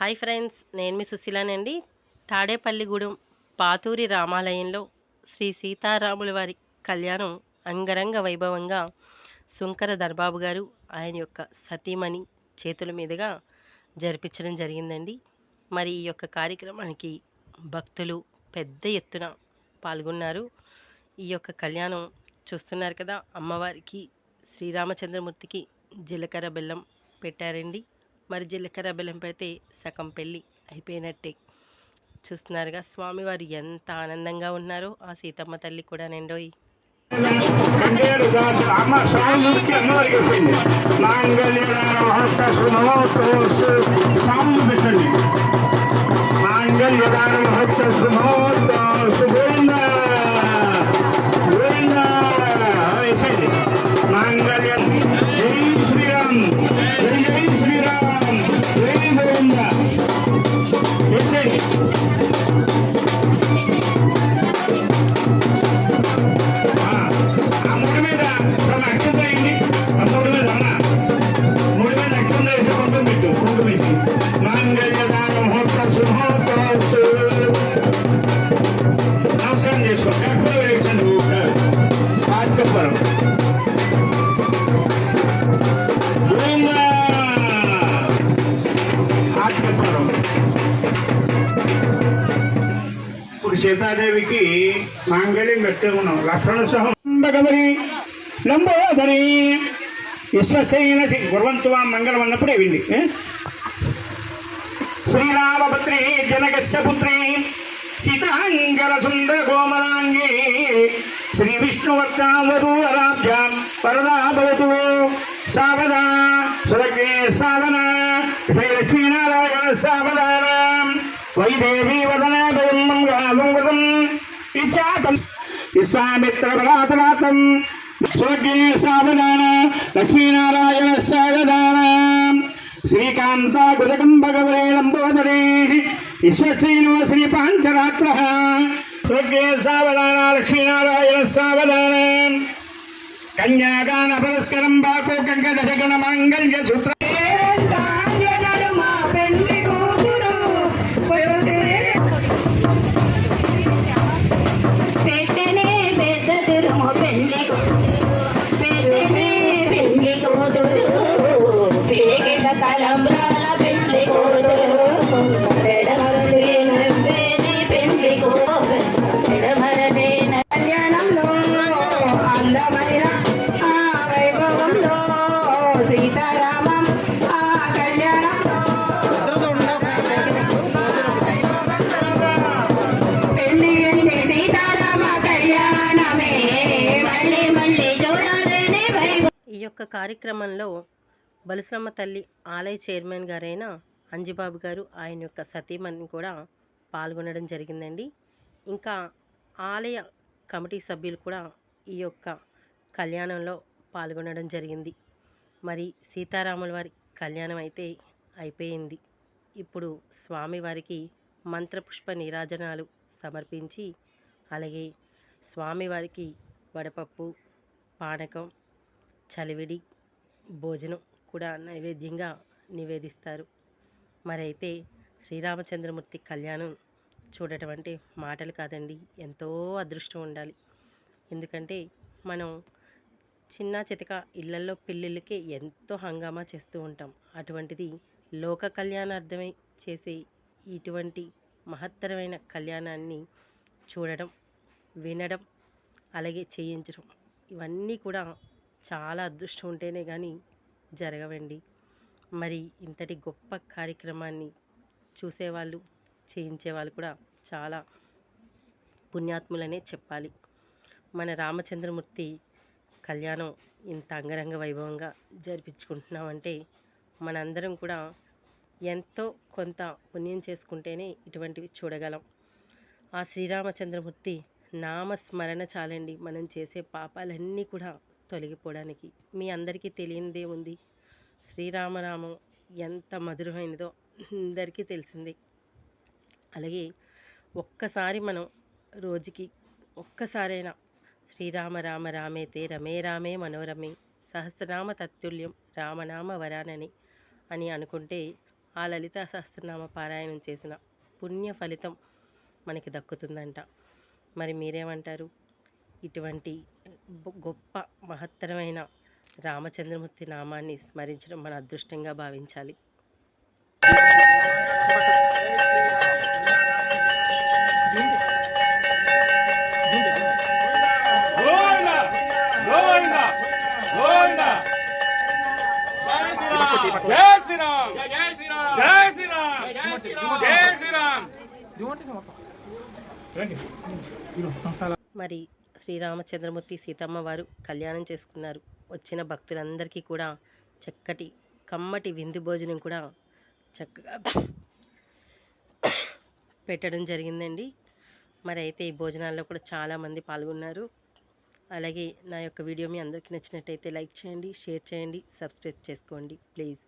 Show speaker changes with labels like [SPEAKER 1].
[SPEAKER 1] Hi friends నేను మీ సుశీలానండి. తాడేపల్లిగూడెం పాతూరి రామాలయంలో శ్రీ సీతారాముల వారి కళ్యాణం అంగరంగ వైభవంగా శుంకర దర్బాబు గారు ఆయన యొక్క సతీమణి చేతుల మీదుగా జరిపించడం జరిగిందండి. మరి ఈ యొక్క కార్యక్రమానికి భక్తులు పెద్ద ఎత్తున పాల్గొన్నారు. ఈ యొక్క కళ్యాణం చూస్తున్నారు కదా అమ్మవారికి శ్రీరామచంద్రమూర్తికి జీలకర్ర బెల్లం పెట్టారండి. మరి జీలకర్ర బెల్లం పెడితే సగం పెళ్ళి అయిపోయినట్టే. చూస్తున్నారుగా స్వామివారు ఎంత ఆనందంగా ఉన్నారో ఆ సీతమ్మ తల్లి కూడా నిండోయి.
[SPEAKER 2] అమ్మ సీతాదేవికి మాంగళ్యం పెట్టుకున్నాం లక్షణ సహం భగవరి లంబోదరి విశ్వసేన గుర్వంతు మంగళం అన్నప్పుడు వింది. ఏ? శ్రీరామపుత్రి జనకస్య పుత్రి సీతాంగర సుందర కోమలాంగి శ్రీ విష్ణువర్తావరూరాభ్యాం వరదా భవతు. సావద సురగ్నే సావన శ్రీ లక్ష్మీనారాయణ సావధాన వైదేవీ వదన మంగళం విచాతం విశ్వామిత్ర బలాతనాథం స్వర్గే సావధాన లక్ష్మీనారాయణ సాగదాన శ్రీకాంత గుజకం భగవరే లంబోదరే. విశ్వసేనో శ్రీ పాంచరాత్ర. స్వర్గే సావధాన లక్ష్మీనారాయణ సావధాన కన్యాగాన పరస్కరం బాకో కంకణ మాంగళ్య సూత్ర
[SPEAKER 3] 我被人
[SPEAKER 1] 连 యొక్క కార్యక్రమంలో బలుసమ్మ తల్లి ఆలయ చైర్మన్ గారైన అంజిబాబు గారు ఆయన యొక్క సతీమణి కూడా పాల్గొనడం జరిగిందండి. ఇంకా ఆలయ కమిటీ సభ్యులు కూడా ఈ యొక్క కళ్యాణంలో పాల్గొనడం జరిగింది. మరి సీతారాముల వారి కళ్యాణం అయితే అయిపోయింది. ఇప్పుడు స్వామివారికి మంత్రపుష్ప నీరాజనాలు సమర్పించి అలాగే స్వామివారికి వడపప్పు పానకం చలివిడి భోజనం కూడా నైవేద్యంగా నివేదిస్తారు. మరైతే శ్రీరామచంద్రమూర్తి కళ్యాణం చూడటం అంటే మాటలు కాదండి ఎంతో అదృష్టం ఉండాలి. ఎందుకంటే మనం చిన్న చితక ఇళ్ళలో పెళ్ళిళ్ళకి ఎంతో హంగామా చేస్తూ ఉంటాం. అటువంటిది లోక కళ్యాణార్థమై చేసే ఇటువంటి మహత్తరమైన కళ్యాణాన్ని చూడడం వినడం అలాగే చేయించడం ఇవన్నీ కూడా చాలా అదృష్టం ఉంటేనే కానీ జరగవండి. మరి ఇంతటి గొప్ప కార్యక్రమాన్ని చూసేవాళ్ళు చేయించేవాళ్ళు కూడా చాలా పుణ్యాత్ములనే చెప్పాలి. మన రామచంద్రమూర్తి కళ్యాణం ఇంత అంగరంగ వైభవంగా జరిపించుకుంటున్నామంటే మనందరం కూడా ఎంతో కొంత పుణ్యం చేసుకుంటేనే ఇటువంటివి చూడగలం. ఆ శ్రీరామచంద్రమూర్తి నామస్మరణ చాలండి. మనం చేసే పాపాలన్నీ కూడా తొలగిపోవడానికి. మీ అందరికీ తెలియనిదే ఉంది. శ్రీరామనామం ఎంత మధురమైనదో అందరికీ తెలిసిందే. అలాగే ఒక్కసారి మనం రోజుకి ఒక్కసారైనా శ్రీరామ రామ రామేతే రమే రామే మనోరమే సహస్రనామ తత్తుల్యం రామనామ వరానని అని అనుకుంటే ఆ లలిత సహస్రనామ పారాయణం చేసిన పుణ్య ఫలితం మనకి దక్కుతుందంట. మరి మీరేమంటారు? ఇటువంటి గొప్ప మహత్తరమైన రామచంద్రమూర్తి నామాన్ని స్మరించడం మన అదృష్టంగా భావించాలి. మరి శ్రీరామచంద్రమూర్తి సీతమ్మ వారు కళ్యాణం చేసుకున్నారు. వచ్చిన భక్తులందరికీ కూడా చక్కటి కమ్మటి విందు భోజనం కూడా చక్కగా పెట్టడం జరిగిందండి. మరి అయితే ఈ భోజనాల్లో కూడా చాలామంది పాల్గొన్నారు. అలాగే నా యొక్క వీడియో మీ అందరికీ నచ్చినట్టయితే లైక్ చేయండి షేర్ చేయండి సబ్స్క్రైబ్ చేసుకోండి ప్లీజ్.